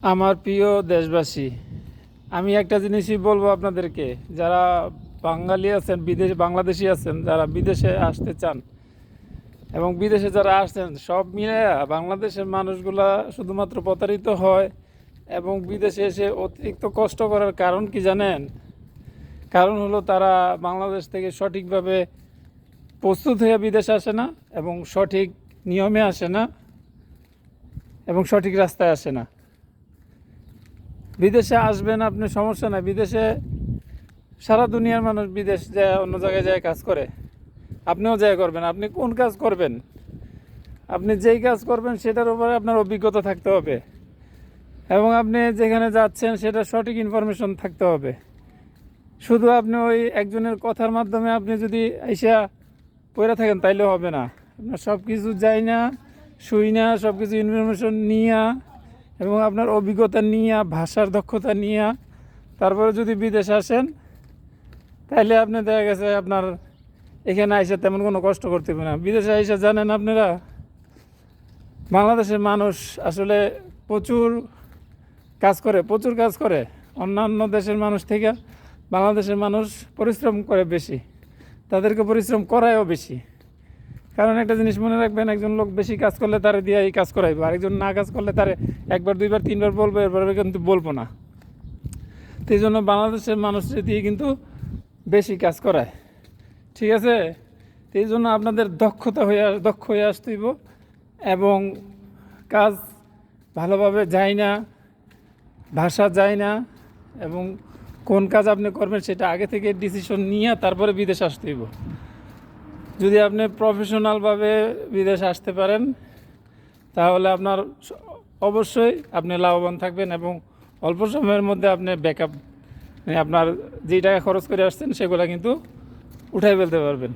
আমার প্রিয় দেশবাসী, আমি একটা জিনিসই বলব আপনাদেরকে। যারা বাঙালি আছেন, বিদেশ, বাংলাদেশি আছেন, যারা বিদেশে আসতে চান এবং বিদেশে যারা আসছেন, সব মিলে বাংলাদেশের মানুষগুলা শুধুমাত্র প্রতারিত হয় এবং বিদেশে এসে অতিরিক্ত কষ্ট করার কারণ কি জানেন? কারণ হলো তারা বাংলাদেশ থেকে সঠিকভাবে প্রস্তুত হয়ে বিদেশে আসে না এবং সঠিক নিয়মে আসে না এবং সঠিক রাস্তায় আসে না। বিদেশে আসবেন আপনি, সমস্যা নাই। বিদেশে সারা দুনিয়ার মানুষ বিদেশ যায়, অন্য জায়গায় যায়, কাজ করে। আপনিও যায় করবেন। আপনি কোন কাজ করবেন? আপনি যেই কাজ করবেন, সেটার উপরে আপনার অভিজ্ঞতা থাকতে হবে। এবং আপনি যেখানে যাচ্ছেন সেটা সঠিক ইনফরমেশন থাকতে হবে। শুধু আপনি ওই একজনের কথার মাধ্যমে আপনি যদি আইসা পড়ে থাকেন, তাইলে হবে না। আপনার সব কিছু যাই না, শুই না সব কিছু ইনফরমেশন নিয়া এবং আপনার অভিজ্ঞতা নিয়ে, ভাষার দক্ষতা নিয়ে, তারপরে যদি বিদেশে আসেন, তাহলে আপনি দেখা গেছে আপনার এখানে আইসা তেমন কোনো কষ্ট করতে হবে না। বিদেশে আইসা জানেন আপনারা, বাংলাদেশের মানুষ আসলে প্রচুর কাজ করে, প্রচুর কাজ করে। অন্যান্য দেশের মানুষ থেকে বাংলাদেশের মানুষ পরিশ্রম করে বেশি। তাদেরকে পরিশ্রম করায়ও বেশি। কারণ একটা জিনিস মনে রাখবেন, একজন লোক বেশি কাজ করলে তারে দিয়ে এই কাজ করাইবো আরেকজন না কাজ করলে তারে একবার, দুইবার, তিনবার বলব, এরপরে কিন্তু বলব না। তো এই জন্য বাংলাদেশের মানুষের দিয়ে কিন্তু বেশি কাজ করায়। ঠিক আছে? তো এই জন্য আপনাদের দক্ষতা হয়ে দক্ষ হয়ে আসতেইব এবং কাজ ভালোভাবে যায় না, ভাষা যায় না, এবং কোন কাজ আপনি করবেন সেটা আগে থেকে ডিসিশন নিয়ে তারপরে বিদেশ আসতে হইব। যদি আপনি প্রফেশনালভাবে বিদেশ আসতে পারেন, তাহলে আপনার অবশ্যই আপনি লাভবান থাকবেন এবং অল্প সময়ের মধ্যে আপনি ব্যাক আপ আপনার যেই টাকা খরচ করে আসছেন, সেগুলো কিন্তু উঠাই ফেলতে পারবেন।